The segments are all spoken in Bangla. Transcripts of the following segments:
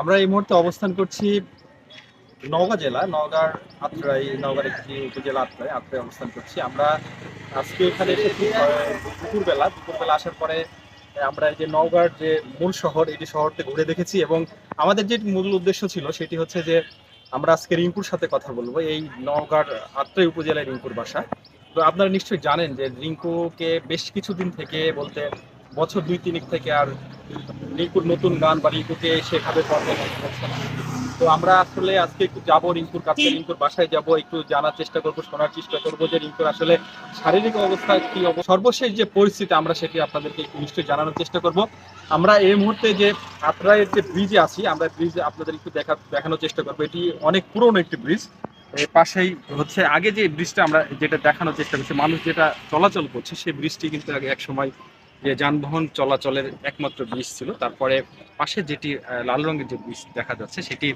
আমরা এই মুহূর্তে অবস্থান করছি নওগাঁ জেলা, নওগাঁর আত্রাই, নওগাঁর একটি উপজেলা আত্রাই আত্রাই অবস্থান করছি। আমরা আজকে এখানে এসেছি দুপুরবেলা। দুপুরবেলা আসার পরে, আমরা যে নওগাঁর যে মূল শহর এটি শহরতে ঘুরে দেখেছি এবং আমাদের যে মূল উদ্দেশ্য ছিল, সেটি হচ্ছে যে আমরা আজকে রিঙ্কুর সাথে কথা বলব। এই নওগাঁর আত্রাই উপজেলায় রিঙ্কুর বাসা। তো আপনারা নিশ্চয়ই জানেন যে রিঙ্কুকে বেশ কিছুদিন থেকে বলতে বছর দুই তিনিক থেকে আর রিঙ্কুর নতুন গান বা রিঙ্কুকে শেখাবে তো আমরা আসলে আজকে একটু যাব রিঙ্কুর কাছে। রিঙ্কুর বাসায় যাব একটু জানার চেষ্টা করব শোনার চেষ্টা করব যে রিঙ্কুর আসলে শারীরিক অবস্থা কি সর্বশেষ যে পরিস্থিতি আমরা সেটি আপনাদেরকে একটু নিশ্চয়ই জানানোর চেষ্টা করব। আমরা এই মুহূর্তে যে আত্রায়ের যে ব্রিজে আছি আমরা ব্রিজে আপনাদের একটু দেখা দেখানোর চেষ্টা করব। এটি অনেক পুরনো একটি ব্রিজের পাশেই হচ্ছে আগে যে ব্রিজটা আমরা যেটা দেখানোর চেষ্টা করছি মানুষ যেটা চলাচল করছে সেই ব্রিজটি কিন্তু আগে এক সময় যে যানবাহন চলাচলের একমাত্র ব্রিজ ছিল, তারপরে পাশে যেটি লাল রঙের যে ব্রিজ দেখা যাচ্ছে, সেটি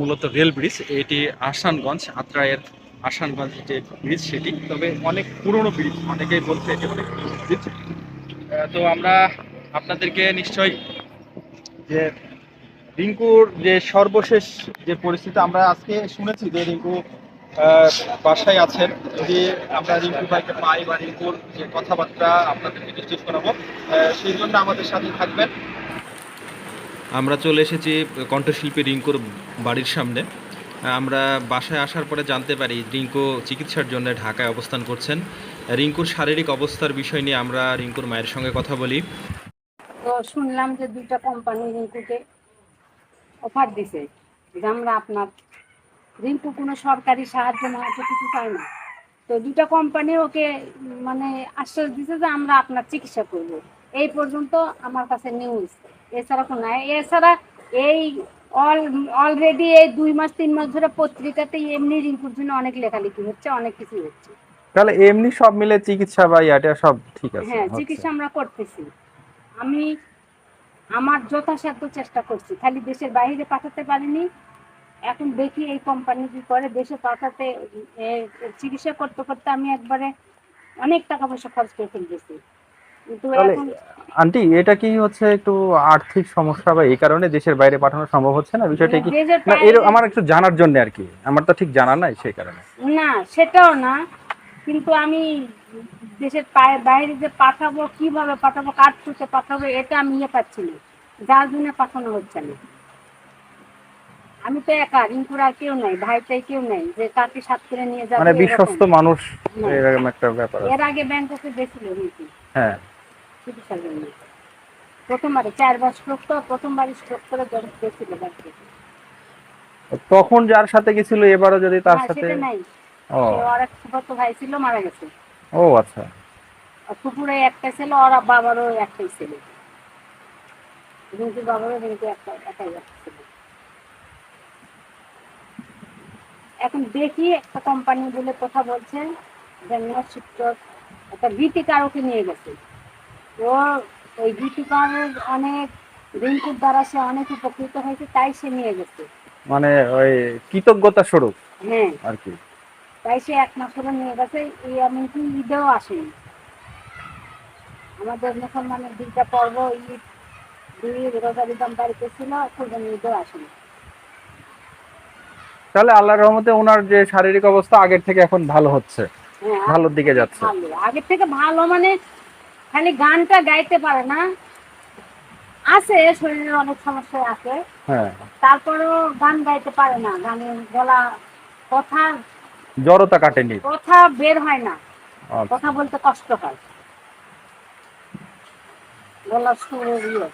মূলত রেল ব্রিজ এটি আসানগঞ্জ আত্রায়ের আসানগঞ্জ যে ব্রিজ সেটি। তবে অনেক পুরনো ব্রিজ অনেকেই বলছে এটি অনেক পুরনো ব্রিজ তো আমরা আপনাদেরকে নিশ্চয়ই যে রিঙ্কুর যে সর্বশেষ যে পরিস্থিতি, আমরা আজকে শুনেছি যে রিঙ্কু বাসায় আছেন যদি আমরা রিঙ্কু ভাইকে পাই বা রিঙ্কুর যে কথাবার্তা আপনাদেরকে শোনাবো আহ, সেই জন্য আমাদের সাথে থাকবেন। আমরা চলে এসেছি কণ্ঠশিল্পী রিঙ্কুর বাড়ির সামনে। আমরা বাসায় আসার পরে জানতে পারি রিঙ্কু চিকিৎসার জন্য ঢাকায় অবস্থান করছেন। রিঙ্কুর শারীরিক অবস্থার বিষয় নিয়ে আমরা রিঙ্কুর মায়ের সঙ্গে কথা বলি। তো শুনলাম যে দুইটা কোম্পানি রিঙ্কুকে অফার দিছে। যে আমরা আপনার রিঙ্কু কোনো সরকারি সাহায্য মাহায্য কিছু পায় না। তো দুটা কোম্পানি ওকে মানে আশ্বাস দিছে যে আমরা আপনার চিকিৎসা করব। এই পর্যন্ত আমার কাছে নিউজ এছাড়া কোনো নাই। এছাড়া এই অল অলরেডি এই দুই মাস তিন মাস ধরে পত্রিকাতে এমনি রিঙ্কুর জন্য অনেক লেখালেখি হচ্ছে অনেক কিছু হচ্ছে। তাহলে এমনি সব মিলে চিকিৎসা বা এটা সব ঠিক আছে হ্যাঁ চিকিৎসা আমরা করতেছি। আমি আমার যথাসাধ্য চেষ্টা করছি। খালি দেশের বাইরে পাঠাতে পারিনি এখন দেখি এই কোম্পানি কি করে দেশে পাঠাতে চিকিৎসা করতে করতে আমি একবারে অনেক টাকা পয়সা খরচ করে ফেলতেছি। আন্টি এটা কি হচ্ছে একটু আর্থিক সমস্যা বা এই কারণে দেশের বাইরে পাঠানো সম্ভব হচ্ছে না? বিষয়টা কি? না এর আমার একটু জানার জন্য আর কি। আমার তো ঠিক জানা নাই সেই কারণে। না সেটাও না। কিন্তু আমি দেশের বাইরে যে পাঠাবো কীভাবে পাঠাবো কার থ্রুতে পাঠাবো এটা আমি ইয়ে পাচ্ছি না। যার জন্য পাঠানো হচ্ছে না। আমি তো একা রিঙ্কুর আর কেউ নাই ভাইটাই কেউ নাই যে কাকে সাথ করে নিয়ে যাবে মানে বিশ্বস্ত মানুষ এরকম একটা ব্যাপার এর আগে ব্যাংককে গেছিল রিঙ্কু। হ্যাঁ। চিকিৎসার জন্য। প্রথমবারে চারবার স্ট্রোক তো প্রথমবারই স্ট্রোক করে গেছিল ব্যাংকে তখন যার সাথে গেছিল এবারও যদি তার সাথে নাই। ও। এক ফুফাতো ভাই ছিল মারা গেছে। ও আচ্ছা। আর পুকুরে একটা ছিল ওর বাবারও একটাই ছিল। রিঙ্কুর বাবারও রিঙ্কু একটা একাই ছিল। এখন দেখি একটা কোম্পানি বলে কথা বলছে শিক্ষক একটা গীতিকারকে নিয়ে গেছে। ও ওই গীতিকারের অনেক রিঙ্কুর দ্বারা সে অনেক উপকৃত হয়েছে তাই সে নিয়ে গেছে। মানে ওই কৃতজ্ঞতা স্বরূপ হ্যাঁ। আর কি। তাই সে এক মাস হলো নিয়ে গেছে এই এমনকি ঈদেও আসেনি। আমাদের মুসলমানের দুইটা পর্ব ঈদ দুই রোজার ঈদ বাড়িতে ছিল ঈদেও আসেনি। তাহলে আল্লাহর রহমতে ওনার যে শারীরিক অবস্থা আগের থেকে এখন ভালো হচ্ছে হ্যাঁ ভালোর দিকে যাচ্ছে। আগের থেকে ভালো মানে খালি গানটা গাইতে পারে না। আছে শরীরের অনেক সমস্যা আছে। হ্যাঁ। তারপরেও গান গাইতে পারে না গানের গলা কথা জড়তা কাটেনি। কথা বের হয় না। আচ্ছা। কথা বলতে কষ্ট হয়। গলার সুরের ইয়ে